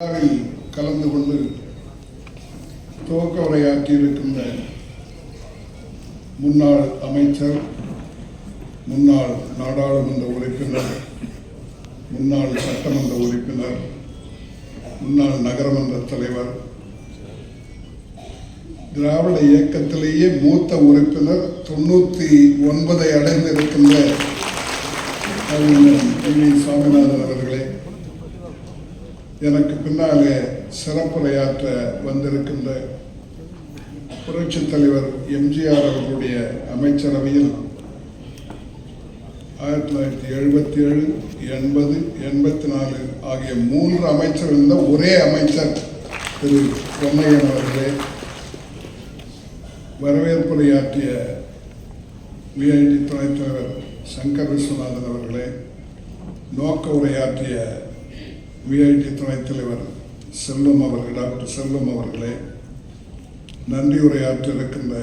விழாவில் கலந்து கொண்டு துவக்க உரையாற்றியிருக்கின்ற முன்னாள் அமைச்சர் முன்னாள் நாடாளுமன்ற உறுப்பினர் முன்னாள் சட்டமன்ற உறுப்பினர் முன்னாள் நகரமன்ற தலைவர் திராவிட இயக்கத்திலேயே மூத்த உறுப்பினர் தொண்ணூற்றி ஒன்பதை அடைந்திருக்கின்ற அறிஞர் டி வி சுவாமிநாதன் அவர்களே. எனக்கு பின்னாலே சிறப்புரையாற்ற வந்திருக்கின்ற புரட்சித் தலைவர் எம்ஜிஆர் அவர்களுடைய அமைச்சரவையில் ஆயிரத்தி தொள்ளாயிரத்தி எழுபத்தி ஏழு எண்பது எண்பத்தி நாலு ஆகிய மூன்று அமைச்சர் இருந்த ஒரே அமைச்சர் திரு பொன்னையன் அவர்களே வரவேற்புரையாற்றிய விஐடி துணைத் தலைவர் சங்கர் விஸ்வநாதன் அவர்களே நோக்க உரையாற்றிய விஐடி துணைத் தலைவர் செல்வம் அவர்கள் டாக்டர் செல்வம் அவர்களே. நன்றி உரையாற்ற இருக்கின்ற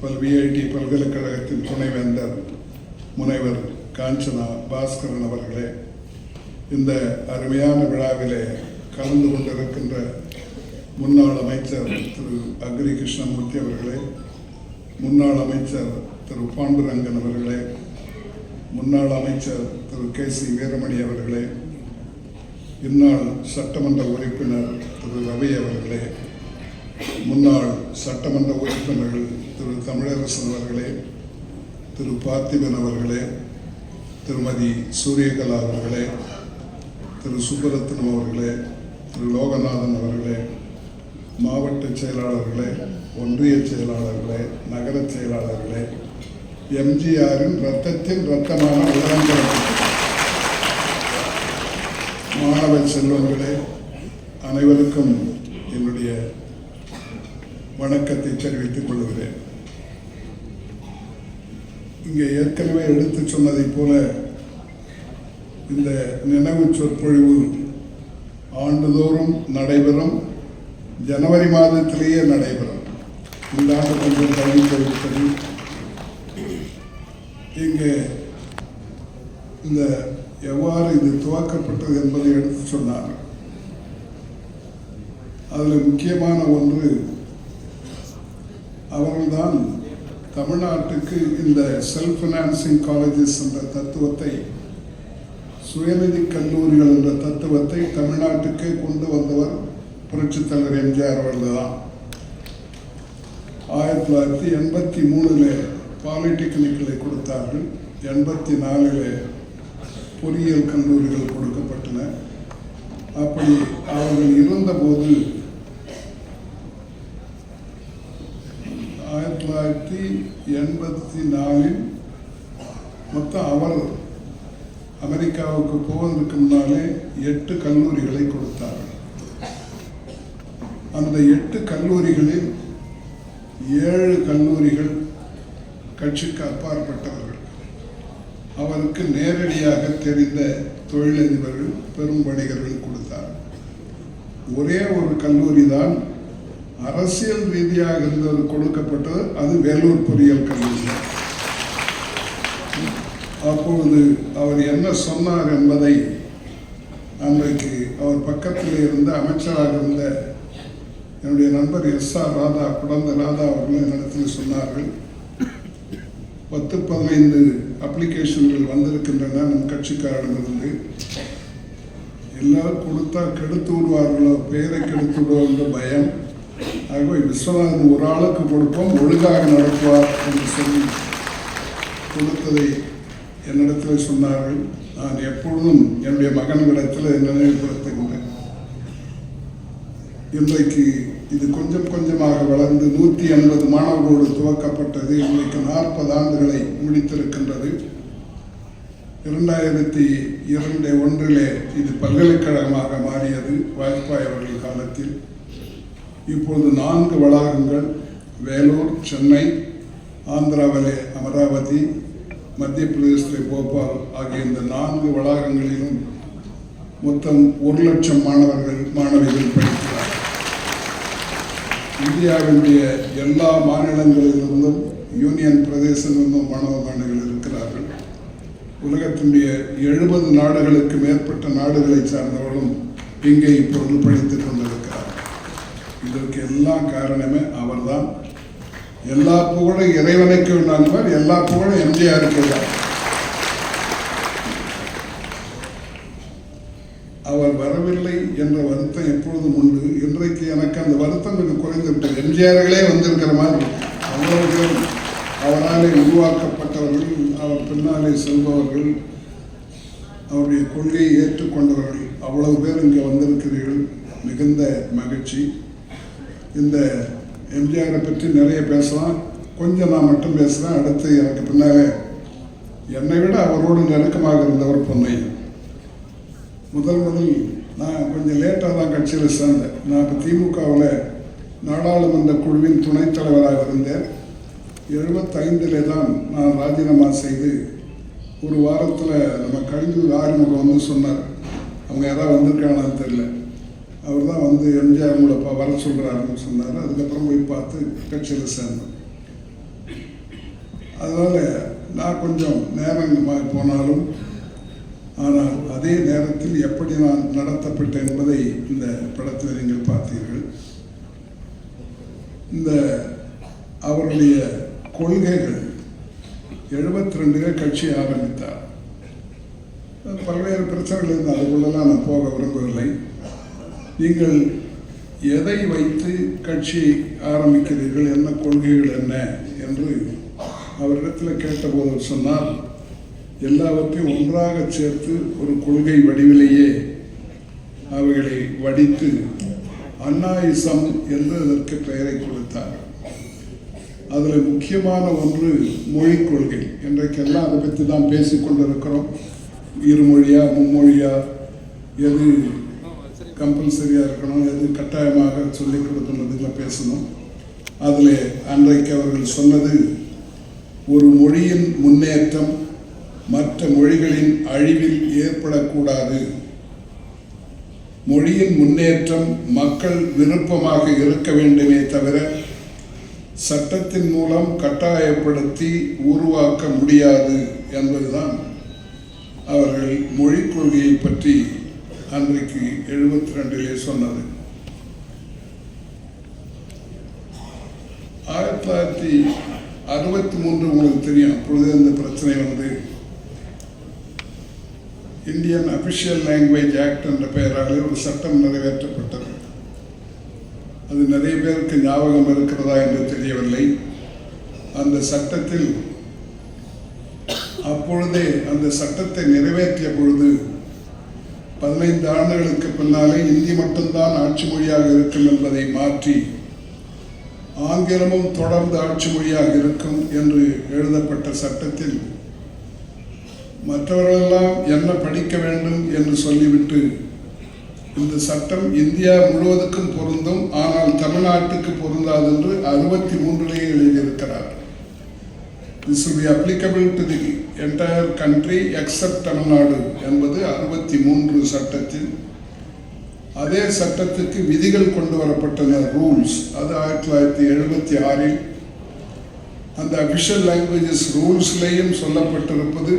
பல் விஐடி பல்கலைக்கழகத்தின் துணைவேந்தர் முனைவர் காஞ்சனா பாஸ்கரன் அவர்களே. இந்த அருமையான விழாவிலே கலந்து கொண்டிருக்கின்ற முன்னாள் அமைச்சர் திரு அக்ரி கிருஷ்ணமூர்த்தி அவர்களே முன்னாள் அமைச்சர் திரு பாண்டுரங்கன் அவர்களே முன்னாள் அமைச்சர் திரு கே சி வீரமணி அவர்களே இந்நாள் சட்டமன்ற உறுப்பினர் திரு. ரவி அவர்களே முன்னாள் சட்டமன்ற உறுப்பினர்கள் திரு. தமிழரசன் அவர்களே திரு. பார்த்திபன் அவர்களே திருமதி சூரியகலா அவர்களே திரு. சுப்பரத்னம் அவர்களே திரு. லோகநாதன் அவர்களே மாவட்ட செயலாளர்களே ஒன்றிய செயலாளர்களே நகர செயலாளர்களே எம்ஜிஆரின் ரத்தத்தின் ரத்தமான உடன்பிறப்பு மாணவ செல்வங்களே அனைவருக்கும் என்னுடைய வணக்கத்தை தெரிவித்துக் கொள்கிறேன். இங்கே ஏற்கனவே எடுத்து சொன்னதைப் போல இந்த நினைவு சொற்பொழிவு ஆண்டுதோறும் நடைபெறும். ஜனவரி மாதத்திலேயே நடைபெறும். இந்த ஆண்டு கொஞ்சம் தள்ளி போய்விட்டது இங்கே இந்த எவ்வாறு இது துவக்கப்பட்டது என்பதை எடுத்து சொன்னார். அதில் முக்கியமான ஒன்று அவர்கள்தான் தமிழ்நாட்டுக்கு இந்த செல்ஃப் ஃபினான்சிங் காலேஜஸ் என்ற தத்துவத்தை சுயநிதி கல்லூரிகள் என்ற தத்துவத்தை தமிழ்நாட்டுக்கே கொண்டு வந்தவர் புரட்சித் தலைவர் எம்ஜிஆர் அவர்கள் தான் ஆயிரத்தி தொள்ளாயிரத்தி எண்பத்தி மூணில் பாலிடெக்னிக்கலை கொடுத்தார்கள். எண்பத்தி நாலில் பொறியியல் கல்லூரிகள் கொடுக்கப்பட்டன. அப்படி அவர்கள் இருந்தபோது ஆயிரத்தி தொள்ளாயிரத்தி எண்பத்தி நாலில் மொத்தம் அவர் அமெரிக்காவுக்கு போவதற்கு முன்னாலே எட்டு கல்லூரிகளை கொடுத்தார்கள். அந்த எட்டு கல்லூரிகளில் ஏழு கல்லூரிகள் கட்சிக்கு அப்பாற்பட்டவர்கள். அவருக்கு நேரடியாக தெரிந்த தொழிலதிபர்கள் பெரும் வணிகர்கள் கொடுத்தார். ஒரே ஒரு கல்லூரி தான் அரசியல் ரீதியாக இருந்தது கொடுக்கப்பட்டது. அது வேலூர் பொறியியல் கல்லூரி. அப்பொழுது அவர் என்ன சொன்னார் என்பதை அன்றைக்கு அவர் பக்கத்தில் இருந்த அமைச்சராக இருந்த என்னுடைய நண்பர் எஸ் ஆர் ராதா குடந்த ராதா அவர்கள் என்னிடத்தில் சொன்னார்கள். பத்து பதினைந்து அப்ளிகேஷன்கள் வந்திருக்கின்றன நம் கட்சிக்காரிடமிருந்து எல்லாரும் கொடுத்தா கெடுத்து விடுவார்களோ பெயரை கெடுத்து விடுவோம் பயம். ஆகவே விஸ்வநாதன் ஒரு ஆளுக்கு கொடுப்போம் ஒழுங்காக நடத்துவார் என்று சொல்லி கொடுத்ததை என்னிடத்தில் சொன்னார்கள். நான் எப்பொழுதும் என்னுடைய மகன்களிடத்தில் நினைவுபடுத்துகின்றேன். இன்றைக்கு இது கொஞ்சம் கொஞ்சமாக வளர்ந்து நூற்றி எண்பது மாணவர்களோடு துவக்கப்பட்டது. இன்றைக்கு நாற்பது ஆண்டுகளை முடித்திருக்கின்றது. இரண்டாயிரத்தி இரண்டு ஒன்றிலே இது பல்கலைக்கழகமாக மாறியது வாஜ்பாய் அவர்கள் காலத்தில். இப்பொழுது நான்கு வளாகங்கள் வேலூர் சென்னை ஆந்திராவிலே அமராவதி மத்திய பிரதேசத்திலே போபால் ஆகிய இந்த நான்கு வளாகங்களிலும் மொத்தம் ஒரு லட்சம் மாணவர்கள் மாணவிகள் படிக்கிறார் இந்தியாவினுடைய எல்லா மாநிலங்களிலிருந்தும் யூனியன் பிரதேசங்களிலிருந்தும் மாணவ இருக்கிறார்கள். உலகத்தினுடைய எழுபது நாடுகளுக்கு மேற்பட்ட நாடுகளை சார்ந்தவர்களும் இங்கே இப்பொழுது படித்துக் கொண்டிருக்கிறார் இதற்கு எல்லாம் காரணமே அவர்தான். எல்லா புகழும் இறைவனுக்கு உண்டானவர் எல்லா புகழும் எம்ஜிஆருக்கு தான். அவர் வரவில்லை என்ற வருத்தம் எப்பொழுதும் உண்டு. இன்றைக்கு எனக்கு அந்த வருத்தம் கொஞ்சம் குறைந்து விட்டது. எம்ஜிஆர்களே வந்திருக்கிற மாதிரி. இருக்கு. அவ்வளவு பேர் அவராலே உருவாக்கப்பட்டவர்கள் அவர் பின்னாலே செல்பவர்கள் அவருடைய கொள்கையை ஏற்றுக்கொண்டவர்கள் அவ்வளவு பேர் இங்கே வந்திருக்கிறீர்கள். மிகுந்த மகிழ்ச்சி. இந்த எம்ஜிஆரை பற்றி நிறைய பேசலாம். கொஞ்சம் நான் மட்டும் பேசுகிறேன் அடுத்து எனக்கு பின்னாலே என்னை விட அவரோடு நெருக்கமாக இருந்தவர் பொன்னையன். முதல் முதல் நான் கொஞ்சம் லேட்டாக தான் கட்சியில் சேர்ந்தேன். நான் இப்போ திமுகவில் நாடாளுமன்ற குழுவின் துணைத் தலைவராக இருந்தேன். எழுபத்தைந்திலே தான் நான் ராஜினாமா செய்து ஒரு வாரத்தில் நம்ம கழிஞ்சூர் ஆறுமுகம் வந்து சொன்னார். அவங்க யாராவது வந்திருக்காங்கன்னு தெரியல. அவர் தான் வந்து எம்ஜிஆர் உங்களை இப்போ வர சொல்கிறாருன்னு சொன்னார். அதுக்கப்புறம் போய் பார்த்து கட்சியில் சேர்ந்தேன். அதனால் நான் கொஞ்சம் நேரம் போனாலும் ஆனால் அதே நேரத்தில் எப்படி நான் நடத்தப்பட்டேன் என்பதை இந்த படத்தில் நீங்கள் பார்த்தீர்கள். இந்த அவருடைய கொள்கைகள் எழுபத்தி ரெண்டுகள் கட்சி ஆரம்பித்தார். பல்வேறு பிரச்சனைகள் இருந்து அதுக்குள்ளெல்லாம் நான் போக விரும்பவில்லை. நீங்கள் எதை வைத்து கட்சி ஆரம்பிக்கிறீர்கள்? என்ன கொள்கைகள் என்ன? என்று அவரிடத்தில் கேட்டபோது சொன்னால் எல்லாவற்றையும் ஒன்றாக சேர்த்து ஒரு கொள்கை வடிவிலேயே அவைகளை வடித்து அன்னாயிசம் என்று அதற்கு பெயரை கொடுத்தார். அதில் முக்கியமான ஒன்று மொழிக் கொள்கை. இன்றைக்கெல்லாம் அதை பற்றி தான் பேசிக்கொண்டிருக்கிறோம் இருமொழியா மும்மொழியா எது கம்பல்சரியாக இருக்கணும் எது கட்டாயமாக சொல்லிக் கொடுக்கணுன்றதுல பேசணும். அதில் அன்றைக்கு அவர்கள் சொன்னது ஒரு மொழியின் முன்னேற்றம் மற்ற மொழிகளின் அழிவில் ஏற்படக்கூடாது. மொழியின் முன்னேற்றம் மக்கள் விருப்பமாக இருக்க வேண்டுமே தவிர சட்டத்தின் மூலம் கட்டாயப்படுத்தி உருவாக்க முடியாது என்பதுதான் அவர்கள் மொழிக் கொள்கையை பற்றி அன்றைக்கு எழுபத்தி ரெண்டிலே சொன்னது. ஆயிரத்தி தொள்ளாயிரத்தி அறுபத்தி மூன்று உங்களுக்கு தெரியும் அப்பொழுது இந்த பிரச்சனை வந்து இந்தியன் அபிஷியல் லாங்குவேஜ் ஆக்ட் என்ற பெயராலே ஒரு சட்டம் நிறைவேற்றப்பட்டது. அது நிறைய பேருக்கு ஞாபகம் இருக்கிறதா என்று தெரியவில்லை. அந்த சட்டத்தில் அப்பொழுதே அந்த சட்டத்தை நிறைவேற்றிய பொழுது பதினைந்து ஆண்டுகளுக்கு பின்னாலே இந்தி மட்டும்தான் ஆட்சி மொழியாக இருக்கும் என்பதை மாற்றி ஆங்கிலமும் தொடர்ந்து ஆட்சி மொழியாக இருக்கும் என்று எழுதப்பட்ட சட்டத்தில் மற்றவர்களெல்லாம் என்ன படிக்க வேண்டும் என்று சொல்லிவிட்டு இந்த சட்டம் இந்தியா முழுவதுக்கும் பொருந்தும் ஆனால் தமிழ்நாட்டுக்கு பொருந்தாது என்று அறுபத்தி மூன்றிலேயே எழுதியிருக்கிறார். This will be applicable to the entire country Tamil Nadu என்பது அறுபத்தி மூன்று சட்டத்தில். அதே சட்டத்துக்கு விதிகள் கொண்டு வரப்பட்டன ரூல்ஸ் அது ஆயிரத்தி தொள்ளாயிரத்தி எழுபத்தி ஆறில். அந்த அபிஷியல் லாங்குவேஜஸ் ரூல்ஸ்லேயும் சொல்லப்பட்டிருப்பது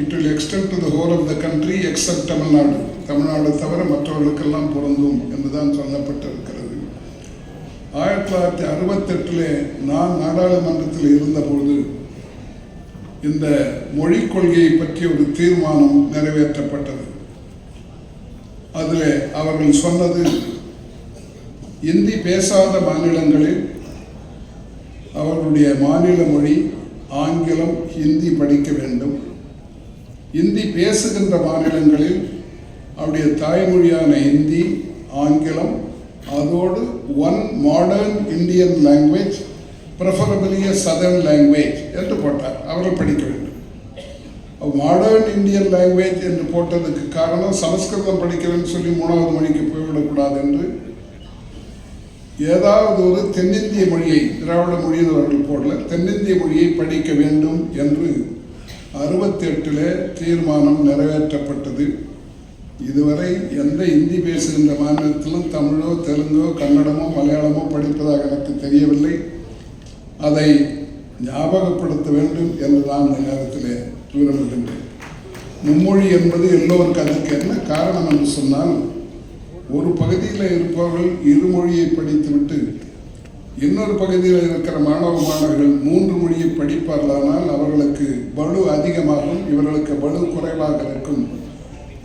it will extend to the whole of the country except Tamil Nadu Tamil Nadu தவிர மற்றவர்களுக்கெல்லாம் பொருந்தும் என்றுதான் சொல்லப்பட்டிருக்கிறது. ஆயிரத்தி தொள்ளாயிரத்தி அறுபத்தெட்டில் நான் நாடாளுமன்றத்தில் இருந்தபொழுது இந்த மொழிக் கொள்கையை பற்றி ஒரு தீர்மானம் நிறைவேற்றப்பட்டது. அதில் அவர்கள் சொன்னது இந்தி பேசாத மாநிலங்களில் அவர்களுடைய மாநில மொழி ஆங்கிலம் ஹிந்தி படிக்க வேண்டும். இந்தி பேசுகின்ற மாநிலங்களில் அவருடைய தாய்மொழியான இந்தி ஆங்கிலம் அதோடு one modern Indian language preferably a southern language என்று போட்டார். அவர்கள் படிக்க வேண்டும். மாடர்ன் இந்தியன் லாங்குவேஜ் என்று போட்டதுக்கு காரணம் சமஸ்கிருதம் படிக்கிறேன்னு சொல்லி மூணாவது மொழிக்கு போய்விடக்கூடாது என்று ஏதாவது ஒரு தென்னிந்திய மொழியை திராவிட மொழியில் அவர்கள் போடல தென்னிந்திய மொழியை படிக்க வேண்டும் என்று அறுபத்தி எட்டில் தீர்மானம் நிறைவேற்றப்பட்டது. இதுவரை எந்த இந்தி பேசுகின்ற மாநிலத்திலும் தமிழோ தெலுங்கோ கன்னடமோ மலையாளமோ படிப்பதாக எனக்கு தெரியவில்லை. அதை ஞாபகப்படுத்த வேண்டும் என்று நான் இந்த நேரத்தில் விரும்புகின்றேன் மும்மொழி என்பது எல்லோருக்கும் அதுக்கு என்ன காரணம் என்று சொன்னால் ஒரு பகுதியில் இருப்பவர்கள் இருமொழியை படித்துவிட்டு இன்னொரு பகுதியில் இருக்கிற மாணவ மாணவர்கள் மூன்று மொழியை படிப்பார்களானால் அவர்களுக்கு பளு அதிகமாகும் இவர்களுக்கு பளு குறைவாக இருக்கும்.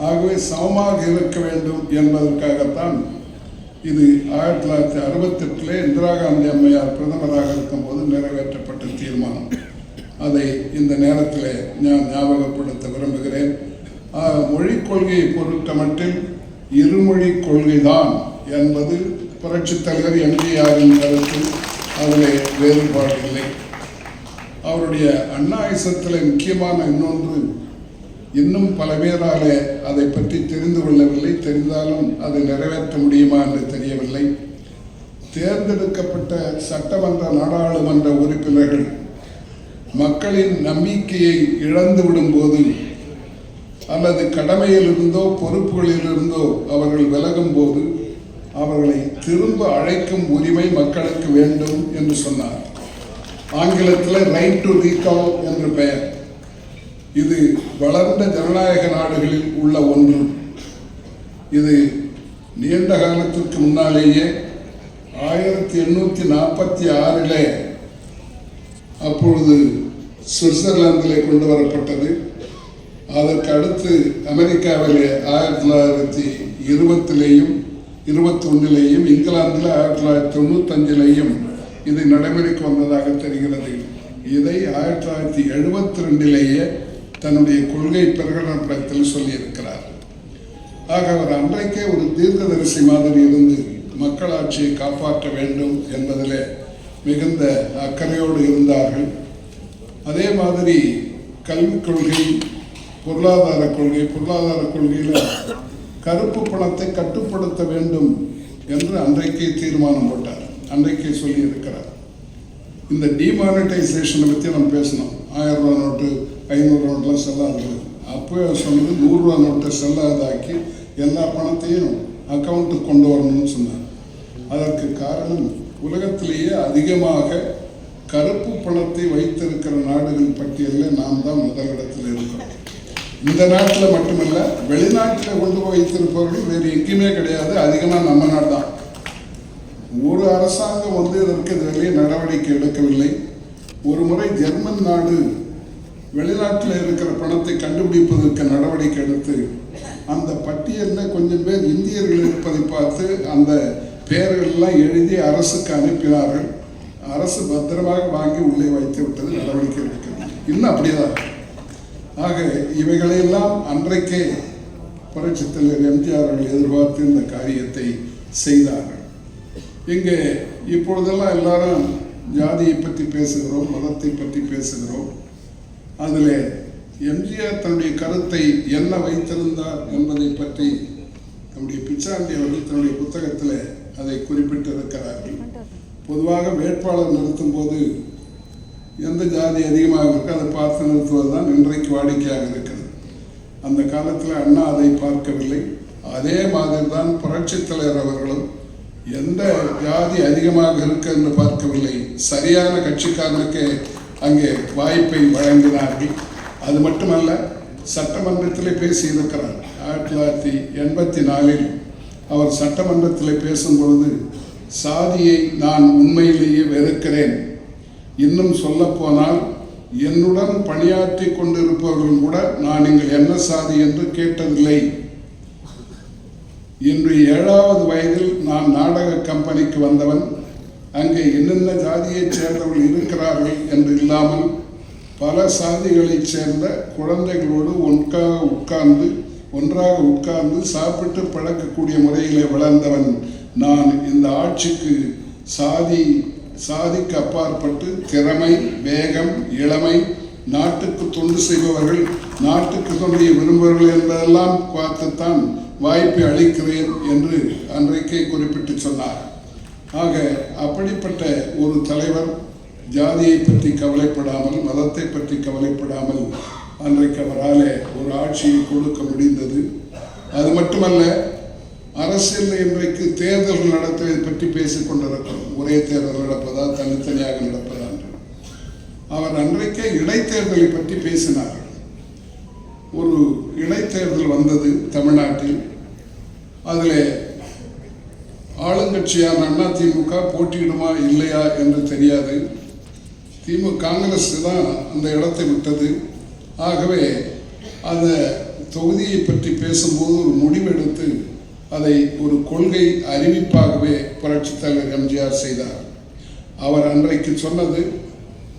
ஆகவே சமமாக இருக்க வேண்டும் என்பதற்காகத்தான் இது ஆயிரத்தி தொள்ளாயிரத்தி அறுபத்தெட்டில் இந்திரா காந்தி அம்மையார் பிரதமராக இருக்கும்போது நிறைவேற்றப்பட்ட தீர்மானம். அதை இந்த நேரத்தில் நான் ஞாபகப்படுத்த விரும்புகிறேன். மொழிக் கொள்கையை பொறுத்த மட்டில் இருமொழி கொள்கைதான் என்பது புரட்சித் தலைவர் எம்ஜிஆரின் கருத்து அதில் வேறுபாடு இல்லை. அவருடைய அண்ணாயுசத்தில் முக்கியமான இன்னொன்று இன்னும் பல பேரால் அதை பற்றி தெரிந்து கொள்ளவில்லை. தெரிந்தாலும் அதை நிறைவேற்ற முடியுமா என்று தெரியவில்லை. தேர்ந்தெடுக்கப்பட்ட சட்டமன்ற நாடாளுமன்ற உறுப்பினர்கள் மக்களின் நம்பிக்கையை இழந்து விடும்போது அல்லது கடமையிலிருந்தோ பொறுப்புகளிலிருந்தோ அவர்கள் விலகும் போது அவர்களை திரும்ப அழைக்கும் உரிமை மக்களுக்கு வேண்டும் என்று சொன்னார். ஆங்கிலத்தில் ரைட் டு ரீகால் என்று பெயர். இது வளர்ந்த ஜனநாயக நாடுகளில் உள்ள ஒன்று. இது நீண்ட காலத்திற்கு முன்னாலேயே ஆயிரத்தி எண்ணூற்றி நாற்பத்தி ஆறிலே அப்பொழுது சுவிட்சர்லாந்திலே கொண்டு வரப்பட்டது. அதற்கு அடுத்து அமெரிக்காவிலே ஆயிரத்தி தொள்ளாயிரத்தி இருபத்திலேயும் இருபத்தி ஒன்றிலேயும் இங்கிலாந்தில் ஆயிரத்தி தொள்ளாயிரத்தி தொண்ணூத்தஞ்சிலேயும் இது நடைமுறைக்கு வந்ததாக தெரிகிறது. இதை ஆயிரத்தி தொள்ளாயிரத்தி எழுபத்தி ரெண்டிலேயே தன்னுடைய கொள்கை பிரகடனப்படத்தில் சொல்லியிருக்கிறார். ஆக அவர் அன்றைக்கே ஒரு தீர்க்கதரிசி மாதிரி இருந்து மக்களாட்சியை காப்பாற்ற வேண்டும் என்பதிலே மிகுந்த அக்கறையோடு இருந்தார்கள். அதே மாதிரி கல்விக் கொள்கை பொருளாதார கொள்கை பொருளாதார கொள்கையில் கருப்பு பணத்தை கட்டுப்படுத்த வேண்டும் என்று அன்றைக்கே தீர்மானம் போட்டார். அன்றைக்கே சொல்லியிருக்கிறார். இந்த டிமானிட்டைசேஷனை பற்றி நம்ம பேசணும். ஆயிரம் ரூபா நோட்டு ஐநூறு நோட்டெலாம் செல்லாது அப்போ சொன்னது நூறுரூவா நோட்டை செல்லாதாக்கி எல்லா பணத்தையும் அக்கௌண்ட்டுக்கு கொண்டு வரணும்னு சொன்னார். அதற்கு காரணம் உலகத்திலேயே அதிகமாக கருப்பு பணத்தை வைத்திருக்கிற நாடுகள் பட்டியலில் நாம் தான் முதலிடத்தில் இருக்கிறோம். இந்த நாட்டில் மட்டுமல்ல வெளிநாட்டில் கொண்டு போய் வைத்திருப்பவர்கள் வேறு எங்கேயுமே கிடையாது. அதிகமாக நம்ம நாடு தான் ஒரு அரசாங்கம் வந்து இதற்கு இதுவரை நடவடிக்கை எடுக்கவில்லை. ஒரு முறை ஜெர்மன் நாடு வெளிநாட்டில் இருக்கிற பணத்தை கண்டுபிடிப்பதற்கு நடவடிக்கை எடுத்து அந்த பட்டியலில் கொஞ்சம் பேர் இந்தியர்கள் இருப்பதை பார்த்து அந்த பெயர்கள்லாம் எழுதி அரசுக்கு அனுப்பினார்கள். அரசு பத்திரமாக வாங்கி உள்ளே வைத்து விட்டது நடவடிக்கை எடுக்கிறது இன்னும் அப்படியேதான் இருக்கு. ஆக இவைகளையெல்லாம் அன்றைக்கே புரட்சித் தலைவர் எம்ஜிஆர் அவர்கள் எதிர்பார்த்து இந்த காரியத்தை செய்தார்கள். இங்கே இப்பொழுதெல்லாம் எல்லாரும் ஜாதியை பற்றி பேசுகிறோம் மதத்தை பற்றி பேசுகிறோம். அதில் எம்ஜிஆர் தன்னுடைய கருத்தை என்ன வைத்திருந்தார் என்பதை பற்றி நம்முடைய பிச்சாண்டி அவர்கள் தன்னுடைய புத்தகத்தில் அதை குறிப்பிட்டிருக்கிறார்கள். பொதுவாக வேட்பாளர் நிறுத்தும் போது எந்த ஜாதி அதிகமாக இருக்கோ அதை பார்த்து நிறுத்துவது தான் இன்றைக்கு வாடிக்கையாக இருக்கிறது. அந்த காலத்தில் அண்ணா அதை பார்க்கவில்லை. அதே மாதிரி தான் புரட்சித் தலைவர் அவர்களும் எந்த ஜாதி அதிகமாக இருக்கு என்று பார்க்கவில்லை. சரியான கட்சிக்காரனுக்கு அங்கே வாய்ப்பை வழங்கினார்கள். அது மட்டுமல்ல சட்டமன்றத்தில் பேசியிருக்கிறார். ஆயிரத்தி தொள்ளாயிரத்தி எண்பத்தி நாலில் அவர் சட்டமன்றத்தில் பேசும் பொழுது சாதியை நான் உண்மையிலேயே வெறுக்கிறேன். இன்னும் சொல்லப்போனால் என்னுடன் பணியாற்றி கொண்டிருப்பவர்கள் கூட நான் நீங்கள் என்ன சாதி என்று கேட்டதில்லை. இன்று ஏழாவது வயதில் நான் நாடக கம்பெனிக்கு வந்தவன் அங்கே என்னென்ன ஜாதியைச் சேர்ந்தவர்கள் இருக்கிறார்கள் என்று இல்லாமல் பல சாதிகளைச் சேர்ந்த குழந்தைகளோடு ஒன்றாக உட்கார்ந்து ஒன்றாக உட்கார்ந்து சாப்பிட்டு பழக்கக்கூடிய முறையிலே வளர்ந்தவன் நான். இந்த ஆட்சிக்கு சாதி சாதிக்கு அப்பாற்பட்டு திறமை வேகம் இளமை நாட்டுக்கு தொண்டு செய்பவர்கள் நாட்டுக்கு தொண்டையை விரும்புபவர்கள் என்பதெல்லாம் பார்த்துத்தான் வாய்ப்பை அளிக்கிறேன் என்று அன்றைக்கே குறிப்பிட்டு சொன்னார். ஆக அப்படிப்பட்ட ஒரு தலைவர் ஜாதியை பற்றி கவலைப்படாமல் மதத்தை பற்றி கவலைப்படாமல் அன்றைக்கு அவரால் ஒரு ஆட்சியை கொடுக்க முடிந்தது. அது மட்டுமல்ல அரசியல் இன்றைக்கு தேர்தல் நடத்துவதை பற்றி பேசிக் கொண்டிருக்கிறோம். ஒரே தேர்தல் நடப்பதா தனித்தனியாக நடப்பதா என்று. அவர் அன்றைக்கே இடைத்தேர்தலை பற்றி பேசினார். ஒரு இடைத்தேர்தல் வந்தது தமிழ்நாட்டில். அதில் ஆளுங்கட்சியான அண்ணா திமுக போட்டியிடுமா இல்லையா என்று தெரியாது. திமுக காங்கிரஸ் தான் அந்த இடத்தை விட்டது. ஆகவே அந்த தொகுதியை பற்றி பேசும்போது ஒரு முடிவெடுத்து அதை ஒரு கொள்கை அறிவிப்பாகவே புரட்சித் தலைவர் எம்ஜிஆர் செய்தார். அவர் அன்றைக்கு சொன்னது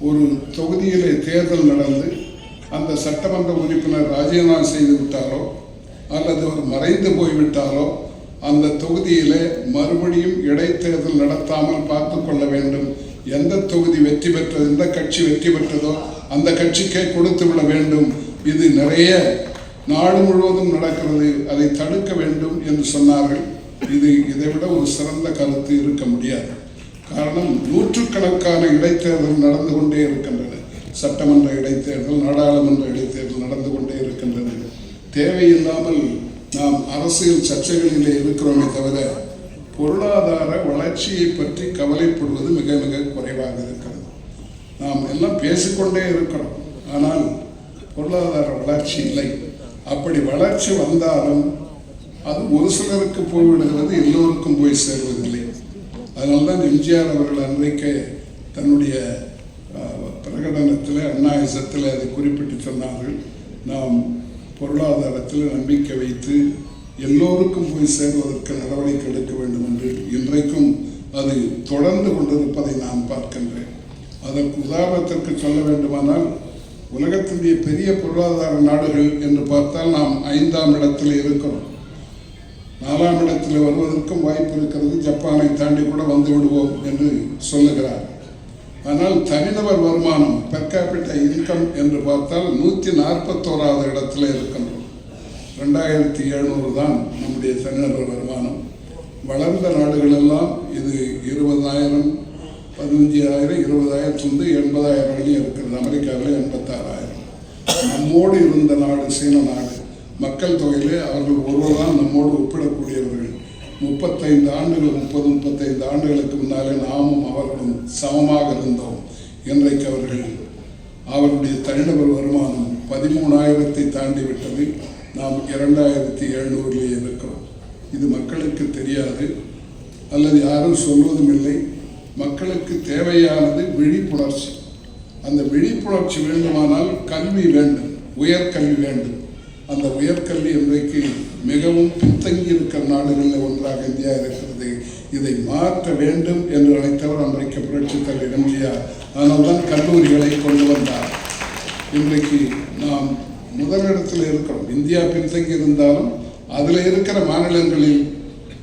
ஒரு தொகுதியிலே தேர்தல் நடந்து அந்த சட்டமன்ற உறுப்பினர் ராஜினாமா செய்து விட்டாரோ அல்லது அவர் மறைந்து போய்விட்டாரோ அந்த தொகுதியிலே மறுபடியும் இடைத்தேர்தல் நடத்தாமல் பார்த்து கொள்ள வேண்டும். எந்த தொகுதி வெற்றி பெற்றது எந்த கட்சி வெற்றி பெற்றதோ அந்த கட்சிக்கே கொடுத்து விட வேண்டும். இது நிறைய நாடு முழுவதும் நடக்கிறது அதை தடுக்க வேண்டும் என்று சொன்னார்கள். இது இதைவிட ஒரு சிறந்த கருத்து இருக்க முடியாது. காரணம் நூற்றுக்கணக்கான இடைத்தேர்தல் நடந்து கொண்டே இருக்கின்றன. சட்டமன்ற இடைத்தேர்தல் நாடாளுமன்ற இடைத்தேர்தல் நடந்து கொண்டே இருக்கின்றன தேவையில்லாமல் நாம் அரசியல் சர்ச்சைகளிலே இருக்கிறோமே தவிர பொருளாதார வளர்ச்சியை பற்றி கவலைப்படுவது மிக மிக குறைவாக இருக்கிறது. நாம் எல்லாம் பேசிக்கொண்டே இருக்கிறோம். ஆனால் பொருளாதார வளர்ச்சி இல்லை. அப்படி வளர்ச்சி வந்தாலும் அது ஒரு சிலருக்கு போய்விடுகிறது எல்லோருக்கும் போய் சேருவதில்லை. அதனால்தான் எம்ஜிஆர் அவர்கள் அன்றைக்கு தன்னுடைய பிரகடனத்தில் அண்ணாயுசத்தில் அதை குறிப்பிட்டு சொன்னார்கள். நாம் பொருளாதாரத்தில் நம்பிக்கை வைத்து எல்லோருக்கும் போய் சேர்வதற்கு நடவடிக்கை எடுக்க வேண்டும் என்று இன்றைக்கும் அது தொடர்ந்து கொண்டிருப்பதை நான் பார்க்கின்றேன். அதற்கு உதாரணத்திற்கு சொல்ல வேண்டுமானால் உலகத்தினுடைய பெரிய பொருளாதார நாடுகள் என்று பார்த்தால் நாம் ஐந்தாம் இடத்தில் இருக்கிறோம். நாலாம் இடத்தில் வருவதற்கும் வாய்ப்பு இருக்கிறது. ஜப்பானை தாண்டி கூட வந்து விடுவோம் என்று சொல்லுகிறார். ஆனால் தனிநபர் வருமானம் பெர் கேபிட்ட இன்கம் என்று பார்த்தால் நூற்றி நாற்பத்தோராவது இடத்துல இருக்கின்றோம். ரெண்டாயிரத்தி எழுநூறு தான் நம்முடைய தனிநபர் வருமானம். வளர்ந்த நாடுகளெல்லாம் இது இருபதாயிரம் பதினஞ்சாயிரம் இருபதாயிரத்துலேருந்து எண்பதாயிரம் வரையும் இருக்கிறது. அமெரிக்காவில் எண்பத்தாறாயிரம். நம்மோடு இருந்த நாடு சீன நாடு மக்கள் தொகையிலே அவர்கள் ஒருவர் தான் நம்மோடு ஒப்பிடக்கூடியவர்கள். முப்பத்தைந்து ஆண்டுகள் முப்பது முப்பத்தைந்து ஆண்டுகளுக்கு முன்னாலே நாமும் அவர்களும் சமமாக இருந்தோம். இன்றைக்கு அவர்கள் அவருடைய தனிநபர் வருமானம் பதிமூணாயிரத்தை தாண்டி விட்டது நாம் இரண்டாயிரத்தி எழுநூறிலே இருக்கிறோம். இது மக்களுக்கு தெரியாது. அல்லது யாரும் சொல்வதும் இல்லை. மக்களுக்கு தேவையானது விழிப்புணர்ச்சி. அந்த விழிப்புணர்ச்சி வேண்டுமானால் கல்வி வேண்டும் உயர்கல்வி வேண்டும். அந்த உயர்கல்வி இன்றைக்கு மிகவும் பின்தங்கி இருக்கிற நாடுகளில் ஒன்றாக இந்தியா இருக்கிறது. இதை மாற்ற வேண்டும் என்று நினைத்தவர் அன்றைக்கு புரட்சித் தலைவர் எம்ஜிஆர். அதனால்தான் கல்லூரிகளை கொண்டு வந்தார். இன்றைக்கு நாம் முதலிடத்தில் இருக்கிறோம். இந்தியா பின்தங்கி இருந்தாலும் அதில் இருக்கிற மாநிலங்களில்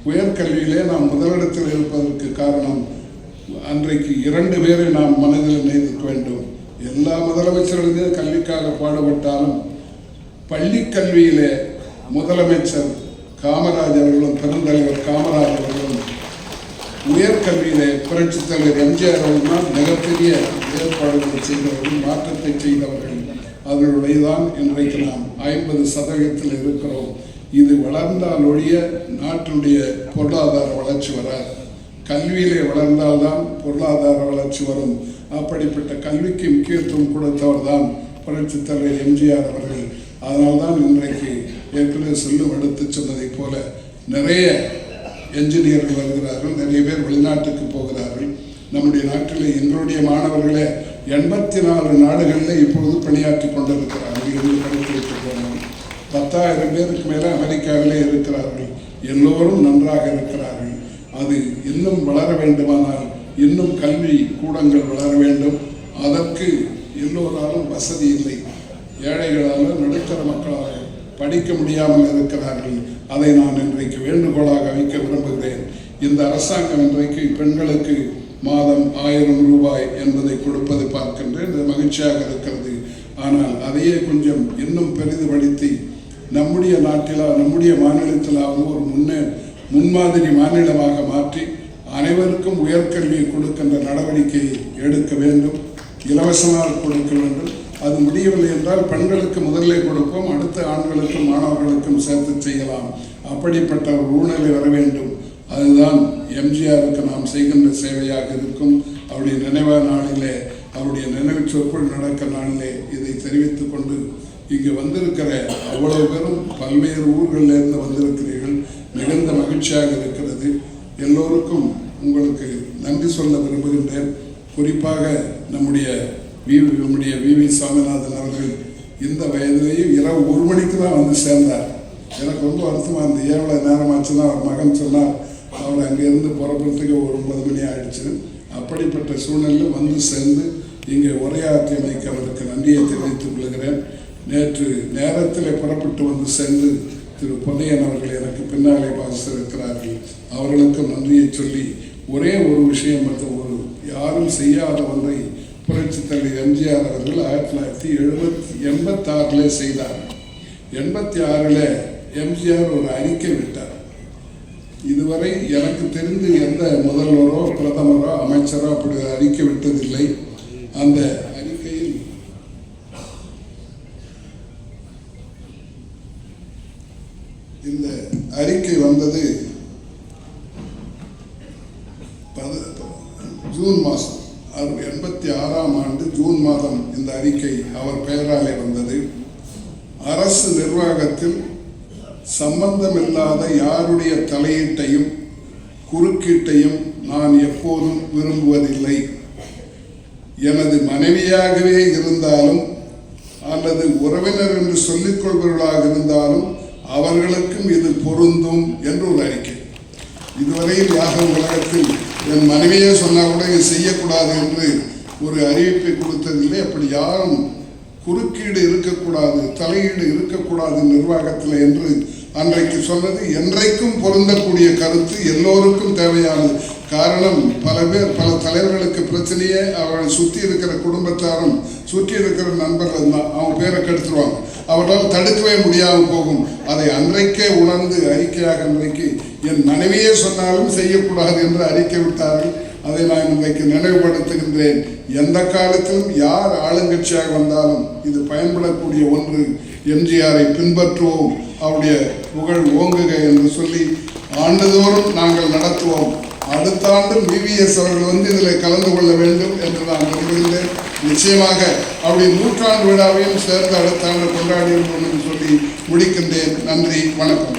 உயர்கல்வியிலே நாம் முதலிடத்தில் இருப்பதற்கு காரணம் அன்றைக்கு இரண்டு பேரை நாம் மனதில் நினைக்க வேண்டும். எல்லா முதலமைச்சர்களும் கல்விக்காக பாடுபட்டாலும் பள்ளி கல்வியிலே முதலமைச்சர் காமராஜ் அவர்களும் பெருந்தலைவர் காமராஜ் அவர்களும் உயர்கல்வியிலே புரட்சித் தலைவர் எம்ஜிஆர் அவர்கள் மிகப்பெரிய ஏற்பாடுகளை செய்தவர்கள் மாற்றத்தை செய்தவர்கள். அவர்களுடைய தான் இன்றைக்கு நாம் ஐம்பது சதவீதத்தில் இருக்கிறோம். இது வளர்ந்தால் ஒழிய நாட்டினுடைய பொருளாதார வளர்ச்சி வராது. கல்வியிலே வளர்ந்தால்தான் பொருளாதார வளர்ச்சி வரும். அப்படிப்பட்ட கல்விக்கு முக்கியத்துவம் கொடுத்தவர் தான் புரட்சித் தலைவர் எம்ஜிஆர் அவர்கள். அதனால்தான் இன்றைக்கு ஏற்கனவே செல்லும் எடுத்து சொன்னதைப் போல நிறைய என்ஜினியர்கள் வருகிறார்கள் நிறைய பேர் வெளிநாட்டுக்கு போகிறார்கள். நம்முடைய நாட்டில் எங்களுடைய மாணவர்களே எண்பத்தி நாலு நாடுகளில் இப்பொழுது பணியாற்றி கொண்டிருக்கிறார்கள். என்று படித்துவிட்டு போனோம் பத்தாயிரம் பேருக்கு மேலே அமெரிக்காவிலே இருக்கிறார்கள். எல்லோரும் நன்றாக இருக்கிறார்கள். அது இன்னும் வளர வேண்டுமானால் இன்னும் கல்வி கூடங்கள் வளர வேண்டும். அதற்கு எல்லோராலும் வசதி இல்லை. ஏழைகளால் நடுத்தர மக்களால் படிக்க முடியாமல் இருக்கிறார்கள். அதை நான் இன்றைக்கு வேண்டுகோளாக வைக்க விரும்புகிறேன். இந்த அரசாங்கம் இன்றைக்கு பெண்களுக்கு மாதம் ஆயிரம் ரூபாய் என்பதை கொடுப்பது பார்க்கின்றேன். இது மகிழ்ச்சியாக இருக்கிறது. ஆனால் அதையே கொஞ்சம் இன்னும் பெரிதுபடுத்தி நம்முடைய நாட்டிலா நம்முடைய மாநிலத்திலாவது ஒரு முன்னே முன்மாதிரி மாநிலமாக மாற்றி அனைவருக்கும் உயர்கல்வியை கொடுக்கின்ற நடவடிக்கையை எடுக்க வேண்டும். இலவசமாக கொடுக்க வேண்டும். அது முடியவில்லை என்றால் பெண்களுக்கு முதலே கொடுப்போம். அடுத்த ஆண்களுக்கும் மாணவர்களுக்கும் சேர்த்து செய்யலாம். அப்படிப்பட்ட ஒரு ஊழலை வர வேண்டும். அதுதான் எம்ஜிஆருக்கு நாம் செய்கின்ற சேவையாக இருக்கும். அவருடைய நினைவா நாளிலே அவருடைய நினைவு சொற்கள் நடக்க நாளிலே இதை தெரிவித்துக் கொண்டு இங்கு வந்திருக்கிற அவ்வளவு பேரும் பல்வேறு ஊர்களிலிருந்து வந்திருக்கிறீர்கள். மிகுந்த மகிழ்ச்சியாக இருக்கிறது. எல்லோருக்கும் உங்களுக்கு நன்றி சொல்ல விரும்புகின்றேன். குறிப்பாக நம்முடைய வி நம்முடைய வி வி சாமிநாதன் அவர்கள் இந்த வயதிலேயும் இரவு ஒரு மணிக்கு தான் வந்து சேர்ந்தார். எனக்கு ரொம்ப வருத்தமாக இருந்தது. எவ்வளோ நேரமாச்சுன்னா அவர் மகன் சொன்னார் அவர் அங்கேருந்து புறப்படுறதுக்கு ஒரு ஒன்பது மணி ஆயிடுச்சு. அப்படிப்பட்ட சூழ்நிலையில் வந்து சேர்ந்து இங்கே உரையாற்றியமைக்கு அவருக்கு நன்றியை தெரிவித்துக் கொள்கிறேன். நேற்று நேரத்தில் புறப்பட்டு வந்து சென்று திரு பொன்னையன் அவர்கள் எனக்கு பின்னாலே வாசித்திருக்கிறார்கள் அவர்களுக்கும் நன்றியை சொல்லி ஒரே ஒரு விஷயம் மட்டும் ஒரு யாரும் செய்யாத ஒன்றை புரட்சி தலைவர் எம்ஜிஆர் அவர்கள் ஆயிரத்தி தொள்ளாயிரத்தி எழுபத்தி எண்பத்தாறில் செய்தார். எண்பத்தி ஆறில் எம்ஜிஆர் ஒரு அறிக்கை விட்டார். இதுவரை எனக்கு தெரிந்து எந்த முதல்வரோ பிரதமரோ அமைச்சரோ அப்படி அறிக்கை விட்டதில்லை. அந்த அறிக்கையில் இந்த அறிக்கை வந்தது ஜூன் மாதம் எண்பத்தி ஆறாம் ஆண்டு ஜூன் மாதம் இந்த அறிக்கை அவர் பெயராலே வந்தது. அரசு நிர்வாகத்தில் சம்பந்தமில்லாத யாருடைய தலையீட்டையும் குறுக்கீட்டையும் நான் எப்போதும் விரும்புவதில்லை. எனது மனைவியாகவே இருந்தாலும் அல்லது உறவினர் என்று சொல்லிக் கொள்பவர்களாக இருந்தாலும் அவர்களுக்கும் இது பொருந்தும் என்று ஒரு அறிக்கை. இதுவரையில் யாகம் உலகத்தில் என் மனைவியே சொன்னால் கூட இது செய்யக்கூடாது என்று ஒரு அறிவிப்பை கொடுத்ததில்லை. அப்படி யாரும் குறுக்கீடு இருக்கக்கூடாது தலையீடு இருக்கக்கூடாது நிர்வாகத்தில் என்று அன்றைக்கு சொன்னது என்றைக்கும் பொருந்தக்கூடிய கருத்து எல்லோருக்கும் தேவையானது. காரணம் பல பேர் பல தலைவர்களுக்கு பிரச்சனையே அவரை சுற்றி இருக்கிற குடும்பத்தாரும் சுற்றி இருக்கிற நண்பர்கள் தான் அவங்க பேரை கெடுத்துருவாங்க. அவர்களால் தடுக்கவே முடியாமல் போகும். அதை அன்றைக்கே உணர்ந்து அறிக்கையாக அன்றைக்கு என் மனைவியே சொன்னாலும் செய்யக்கூடாது என்று அறிக்கை விட்டார்கள். அதை நான் இன்றைக்கு நினைவுபடுத்துகின்றேன். எந்த காலத்திலும் யார் ஆளுங்கட்சியாக வந்தாலும் இது பயன்படக்கூடிய ஒன்று. எம்ஜிஆரை பின்பற்றுவோம். அவருடைய புகழ் ஓங்குக என்று சொல்லி ஆண்டுதோறும் நாங்கள் நடத்துவோம். அடுத்த ஆண்டும் விவிஎஸ் அவர்கள் வந்து இதில் கலந்து கொள்ள வேண்டும் என்று நான் விரும்புகின்றேன் நிச்சயமாக அவருடைய நூற்றாண்டு விழாவையும் சேர்ந்து அடுத்த ஆண்டு கொண்டாடி என்று சொல்லி முடிக்கின்றேன். நன்றி வணக்கம்.